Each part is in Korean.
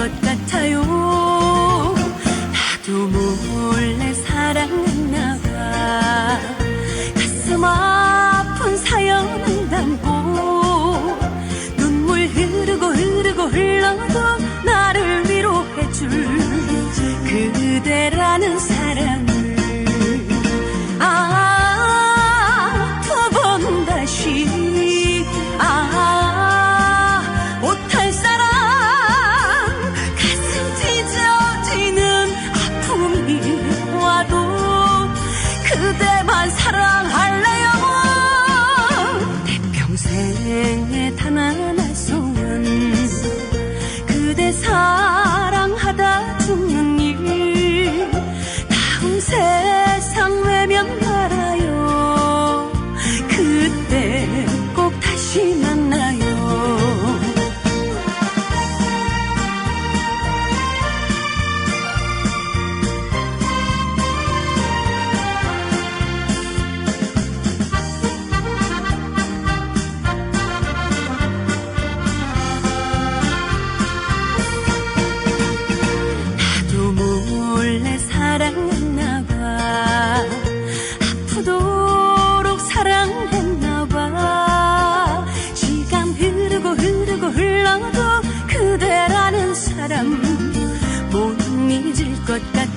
것 같아요. 나도 몰래 사랑했나 봐 가슴 아픈 사연을 담고 눈물 흐르고 흐르고 흘러도 나를 위로해줄 그대라는 사람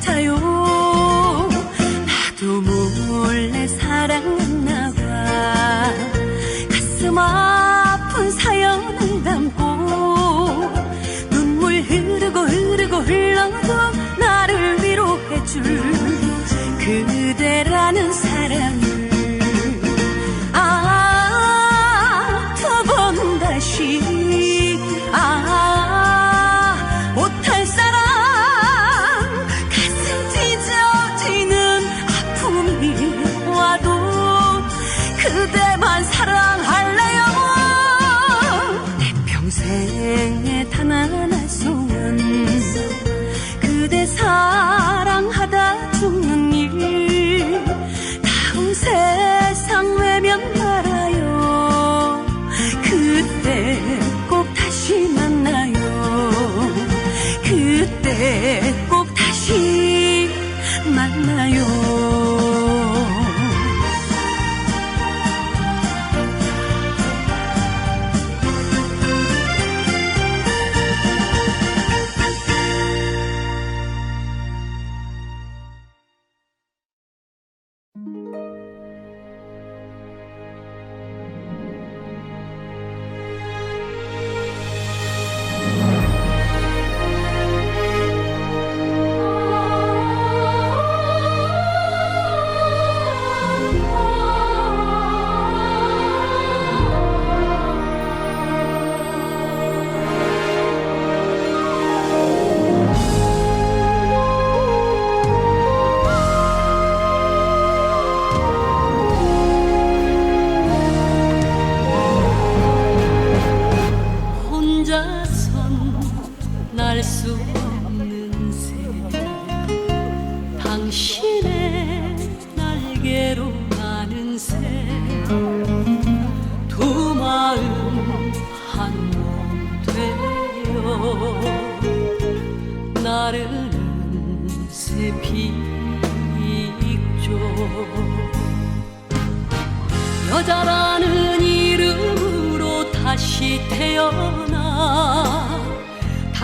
같아요. 나도 몰래 사랑했나 봐. 가슴 아픈 사연을 담고 눈물 흐르고 흐르고 흘러도 나를 위로해줄 그대라는 사랑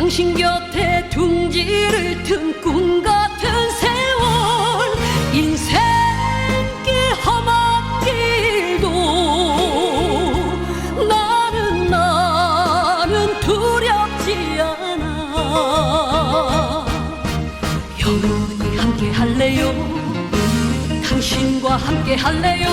당신 곁에 둥지를 튼 꿈 같은 세월 인생길 험한 길도 나는 나는 두렵지 않아. 영원히 함께 할래요? 당신과 함께 할래요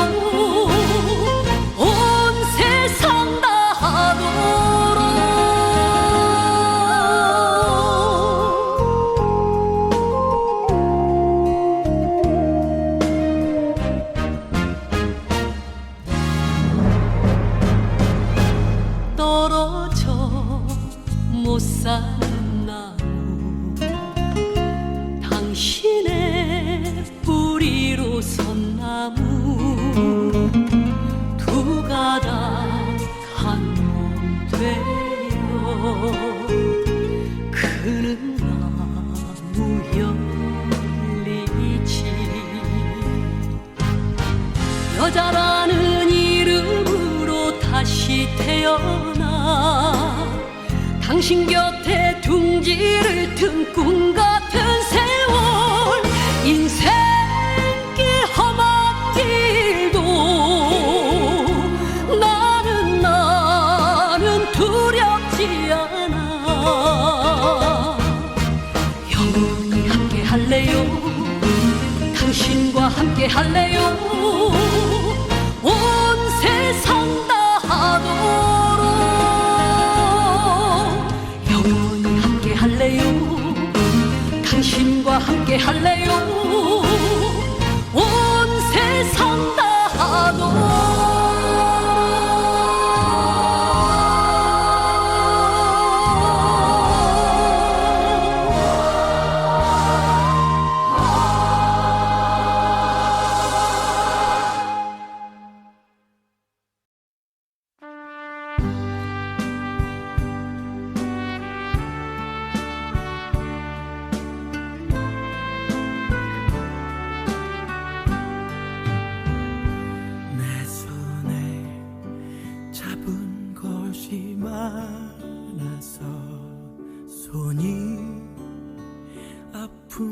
여자라는 이름으로 다시 태어나 당신 곁에 둥지를 튼 꿈 같은 세월 인생길 험한 길도 나는 나는 두렵지 않아. 영원히 함께 할래요 당신과 함께 할래요? 온 세상 다 하도록. 영원히 함께 할래요? 당신과 함께 할래요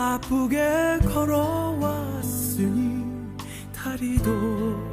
바쁘게 걸어왔으니 다리도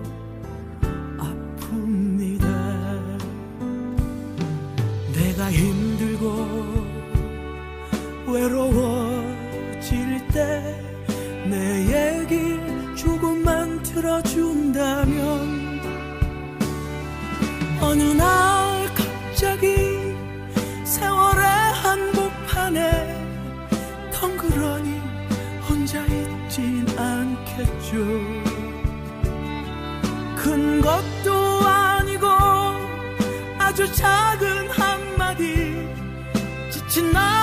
큰 것도 아니고 아주 작은 한마디 지친 나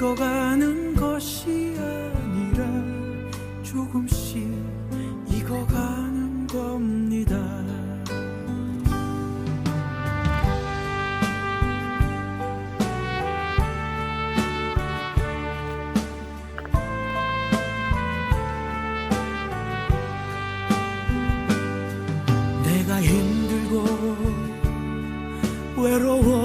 늙어가는 것이 아니라 조금씩 익어가는 겁니다. 내가 힘들고 외로워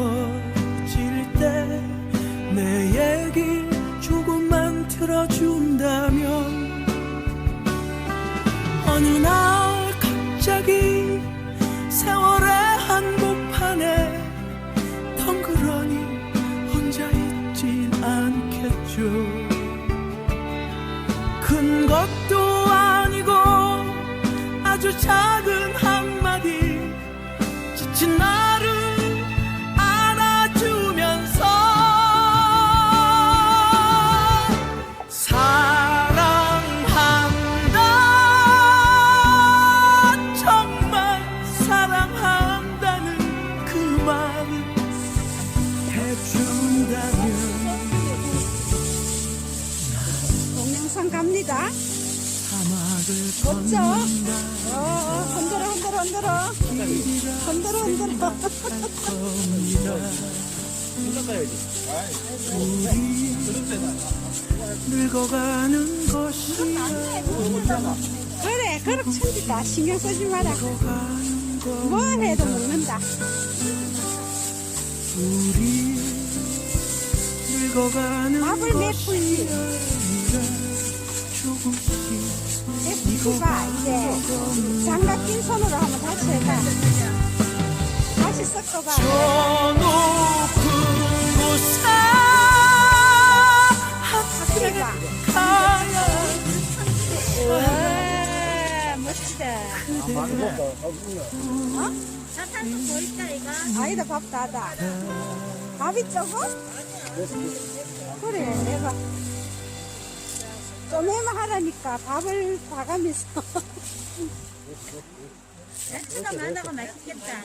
흔들어, 흔들어, 흔들어. 늙어가는 것이 그래, 그렇게 천지다. 신경 쓰지 마라. 늙어가는 것뭘 해도 먹는다. 우리 익어가는 밥을 메풀지. 조금씩 메풀지가 이제 장갑 낀 손으로 한번 다시 해봐. 다시 섞어봐. 저 높은 곳에 섞어봐. 가야 와, 멋지다. 아니다, 밥 다다. 밥이 적어? 그래, 내가. 좀 해만 하라니까 밥을 봐가면서. 야채가 많아가 맛있겠다.